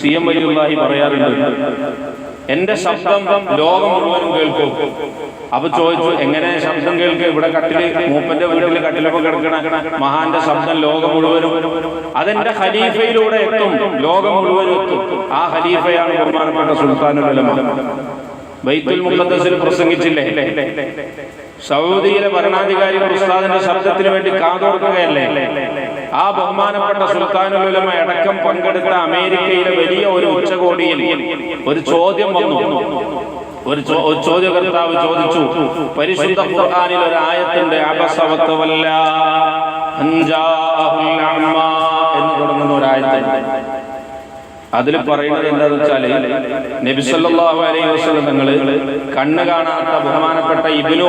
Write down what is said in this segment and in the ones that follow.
C M വലിയുള്ളാഹി പറയാറുണ്ട് എന്റെ ശബ്ദം ലോകം മുഴുവനും കേൾക്കും. അപ്പൊ ചോദിച്ചു എങ്ങനെ ശബ്ദം കേൾക്കുക ഇവിടെ കട്ടിൽ മൂപ്പന്റെ വീട്ടിൽ കട്ടിലൊക്കെ കിടക്കണ മഹാന്റെ ശബ്ദം ലോകം മുഴുവനും. അതെന്റെ ഖലീഫയിലൂടെ എത്തും ലോകം മുഴുവനും എത്തും. ആ ഖലീഫയാണ് ബഹുമാനപ്പെട്ട സുൽത്താനുൽ ബൈത്തുൽ മുഖദ്ദസിൽ പ്രസംഗിച്ചില്ലേ? സൗദിയിലെ ഭരണാധികാരി ഉസ്താദിന്റെ ശബ്ദത്തിന് വേണ്ടി കാതോർക്കുകയല്ലേ? ആ ബഹുമാനപ്പെട്ട സുൽത്താനുൽ ഉലമ അടക്കം പങ്കെടുത്ത അമേരിക്കയിലെ വലിയ ഒരു ഉച്ചകോടിയിൽ ഒരു ചോദ്യം വന്നു. ഒരു ചോദ്യകർത്താവ് ചോദിച്ചു പരിശുദ്ധ ഖുർആനിൽ ഒരു ആയത്തിന്റെ അമ്മ എന്ന് തുടങ്ങുന്ന ഒരു ആയത്തുണ്ട്. അതിൽ പറയുന്നത് എന്താന്ന് വെച്ചാൽ നബി സല്ലല്ലാഹു അലൈഹി വസ്ലം തങ്ങൾ കണ്ണ് കാണാത്ത ബഹുമാനപ്പെട്ട ഇബ്നു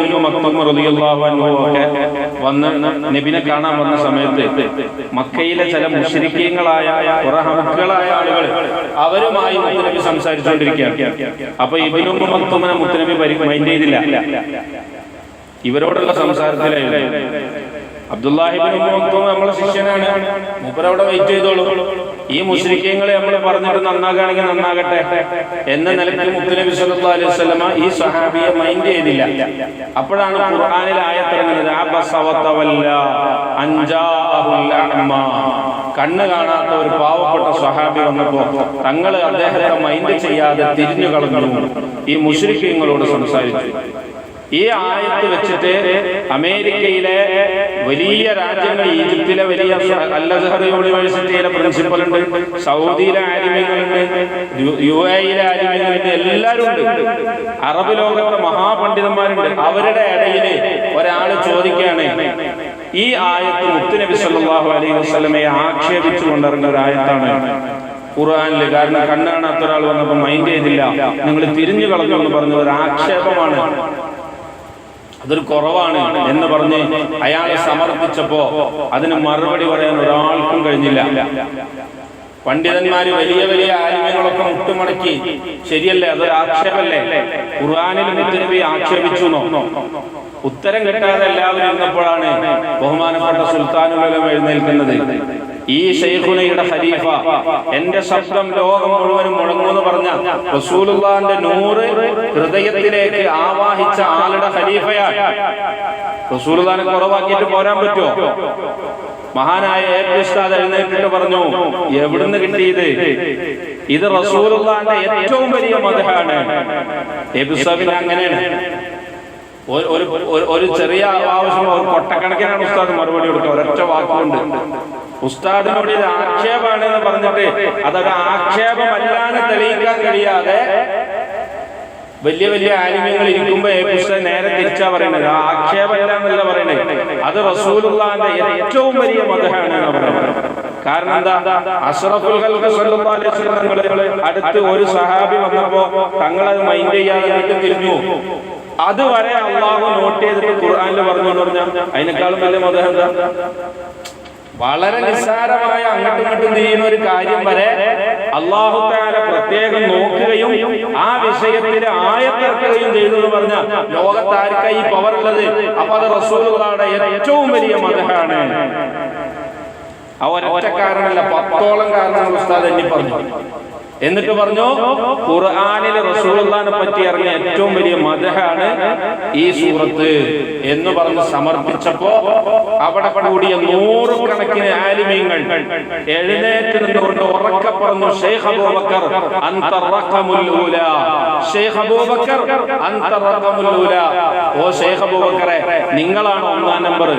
ഒക്കെ വന്ന് നബിനെ കാണാൻ വന്ന സമയത്ത് മക്കയിലെ ചില മുശ്രിക്കീങ്ങളായ കുറെ ആളുകൾ അവരുമായി മുത്തുനബി സംസാരിച്ചുകൊണ്ടിരിക്കുകയാണ്. അപ്പൊ ഇബ്നു മക്തൂമിനെ മുത്തുനബി മൈൻഡ് ചെയ്തില്ല. ഇവരോടുള്ള സംസാരത്തിലായിരുന്നു. അബ്ദുല്ലാഹിബിൻ മക്തൂം നമ്മളെ ശിഷ്യനാണ്. മൂപ്പരവിടെ വെയിറ്റ് ചെയ്തോളൂ. ഈ മുസ്ലിങ്ങളെ നമ്മൾ പറഞ്ഞിട്ട് നന്നാകാണെങ്കിൽ നന്നാകട്ടെ എന്ന നിലയ്ക്ക് മുത്തലബി സല്ലല്ലാഹു അലൈഹി വസല്ലമ ഈ സഹാബിയെ മൈൻഡ് ചെയ്തില്ല. അപ്പോഴാണ് ഖുർആനിൽ ആയത്തിറങ്ങുന്നത് കണ്ണ് കാണാത്ത ഒരു പാവപ്പെട്ട സ്വഹാബി വന്നപ്പോ തങ്ങൾ അദ്ദേഹത്തെ മൈൻഡ് ചെയ്യാതെ തിരിഞ്ഞു കളഞ്ഞു ഈ മുസ്ലിഖ്യങ്ങളോട് സംസാരിച്ചു. ഈ ആയത്ത് വെച്ചിട്ട് അമേരിക്കയിലെ വലിയ രാജ്യങ്ങൾ ഈജിപ്തിലെ വലിയ അല്ലഹർ യൂണിവേഴ്സിറ്റിയിലെ പ്രിൻസിപ്പൽ ഉണ്ട് സൗദിയിലെ ആലിമ്യങ്ങളുണ്ട് യു എയിലെ ആലിമ്യങ്ങളുണ്ട് എല്ലാവരും ഉണ്ട്. അറബ് ലോകത്തെ മഹാപണ്ഡിതന്മാരുണ്ട്. അവരുടെ ഇടയിൽ ഒരാൾ ചോദിക്കുകയാണ് ഈ ആയത്ത് മുത്തുനബി സല്ലല്ലാഹു അലൈഹി വസല്ലമയെ ആക്ഷേപിച്ചു കൊണ്ടിറങ്ങുന്ന ഒരു ആയത്താണ്. ഖുർആാനിൽ കാരണം കണ്ണാണ് അത്ര ആൾ വന്നപ്പോൾ മൈൻഡ് ചെയ്തില്ല. നിങ്ങൾ തിരിഞ്ഞു കളഞ്ഞു എന്ന് പറഞ്ഞ ഒരു ആക്ഷേപമാണ്. അതൊരു കുറവാണ് എന്ന് പറഞ്ഞ് അയാളെ സമർപ്പിച്ചപ്പോ അതിന് മറുപടി പറയാൻ ഒരാൾക്കും കഴിഞ്ഞില്ല. പണ്ഡിതന്മാര് വലിയ വലിയ ആലിമ്യങ്ങളൊക്കെ മുട്ടുമടക്കി. ശരിയല്ലേ? അതൊരു ആക്ഷേപല്ലേ? ഖുർആാനിൽ മുത്തുനബി ആക്ഷേപിച്ചു ഉത്തരം കിട്ടാതെ എല്ലാവരും ഇരുന്നപ്പോഴാണ് ബഹുമാനപ്പെട്ട സുൽത്താനുലം എഴുന്നേൽക്കുന്നത്. ഈ ഷെയ്ഖുനയുടെ ഖലീഫ എന്റെ ശബ്ദം ലോകം മുഴുവനും മുഴങ്ങുമെന്ന് പറഞ്ഞ റസൂലുള്ളാന്റെ നൂറ് ഹൃദയത്തിലേക്ക് ആവാഹിച്ച ആളുടെ ഖലീഫയാണ്. റസൂലുള്ളാനെ കുറവാക്കിയിട്ട് പോരാൻ പറ്റുമോ? മഹാനായ ഏറ്റുസ്താദ് എഴുന്നേറ്റിട്ട് പറഞ്ഞു എവിടുന്ന് കിട്ടിയത്? ഇത് റസൂലുള്ളാന്റെ ഏറ്റവും വലിയ മതമാണ്. അങ്ങനെയാണ്. ഒരു ചെറിയ ആവശ്യം കൊട്ടക്കണക്കിനാണ് ഉസ്താദ് മറുപടി കൊടുക്കുക ഒരൊറ്റ വാക്കുകൊണ്ട്. ഉസ്താദിനോട് ഇത് ആക്ഷേപമാണ് എന്ന് പറഞ്ഞിട്ട് അതൊരു ആക്ഷേപമല്ലാന്ന് തെളിയിക്കാൻ കഴിയാതെ വലിയ വലിയ ആലിമ്യങ്ങൾ ഇരിക്കുമ്പോ പുസ്തകം നേരെ തിരിച്ചാ പറയണത് ആക്ഷേപമല്ല എന്നല്ല പറയുന്നത്. അത് റസൂലുള്ളാന്റെ ഏറ്റവും വലിയ മതമാണ് കാരണം എന്താ? അഷറഫുൽ അടുത്ത് ഒരു സഹാബി വന്നപ്പോ തങ്ങളത് മൈൻഡ് ചെയ്യാതെ തിരിഞ്ഞു. അതുവരെ അള്ളാഹു നോട്ട് ചെയ്തിട്ട് ഖുർആനിൽ പറഞ്ഞു പറഞ്ഞാൽ അതിനേക്കാളും വലിയ മതം എന്താ? വളരെ നിസ്സാരമായ അങ്ങോട്ടും ഇങ്ങോട്ടും ചെയ്യുന്ന ഒരു കാര്യം വരെ അള്ളാഹു താല പ്രത്യേകം നോക്കുകയും ആ വിഷയത്തിൽ ആയത്തിറക്കുകയും ചെയ്തു എന്ന് പറഞ്ഞ ലോകത്താർക്കായി ഈ പവർ ഉള്ളത് അപ്പൊ അത് റസൂലുകളുടെ ഏറ്റവും വലിയ മതഹാണ് ആ ഒരൊറ്റ കാരണമല്ല പത്തോളം കാരണങ്ങൾ ഉസ്താദ് എണ്ണി പറഞ്ഞു എന്നിട്ട് പറഞ്ഞു ഖുർആനിൽ റസൂലുള്ളാനെ പറ്റി ഇറങ്ങിയ ഏറ്റവും വലിയ മതഹാണ് ഈ സൂറത്ത് എന്ന് പറഞ്ഞ് സമർപ്പിച്ചപ്പോ അവിടെ കൂടിയ നൂറുകണക്കിന് ആലിമീങ്ങൾ എഴുന്നേറ്റ് നിന്നുകൊണ്ട് ഉറക്കെ പറഞ്ഞു ഷെയ്ഖ് അബൂബക്കർ അൻത റഖമുൽ ഊല. ഷെയ്ഖ് അബൂബക്കർ അൻത റഖമുൽ ഊല. ഓ ഷെയ്ഖ് അബൂബക്കറെ നിങ്ങളാണ് ഒന്നാം നമ്പർ.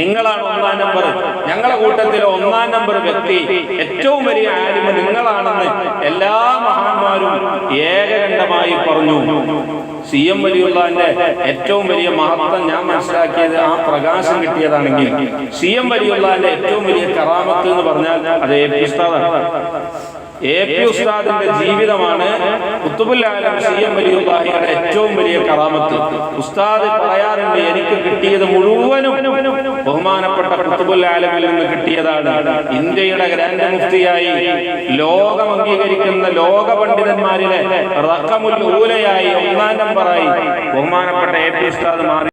നിങ്ങളാണ് ഒന്നാം നമ്പർ. ഞങ്ങളുടെ കൂട്ടത്തിലെ ഒന്നാം നമ്പർ വ്യക്തി ഏറ്റവും വലിയ ആലിമ നിങ്ങളാണെന്ന് എല്ലാ മഹാന്മാരും ഏകകണ്ഠമായി പറഞ്ഞു. സി എം വലിയുള്ളതിന്റെ ഏറ്റവും വലിയ മഹത്വം ഞാൻ മനസ്സിലാക്കിയത് ആ പ്രകാശം കിട്ടിയതാണെങ്കിൽ സി എം വലിയുള്ളതിന്റെ ഏറ്റവും വലിയ കറാമത്ത് എന്ന് പറഞ്ഞാൽ അത് എ എ പി ഉസ്താദിന്റെ ജീവിതമാണ് ഏറ്റവും വലിയ കറാമത്ത്. ഉസ്താദ് പറയാറുണ്ട് എനിക്ക് കിട്ടിയത് മുഴുവനും ബഹുമാനപ്പെട്ട കുത്തുബുല്ലാലമിൽ നിന്ന് കിട്ടിയതാണ്. ഇന്ത്യയുടെ ഗ്രാൻഡ് മുഫ്തിയായി ലോകം അംഗീകരിക്കുന്ന ലോക പണ്ഡിതന്മാരിലെ റഖമുൽ ഊലയായി ഒന്നാം നമ്പറായി ബഹുമാനപ്പെട്ട എ പി ഉസ്താദ് മാറി.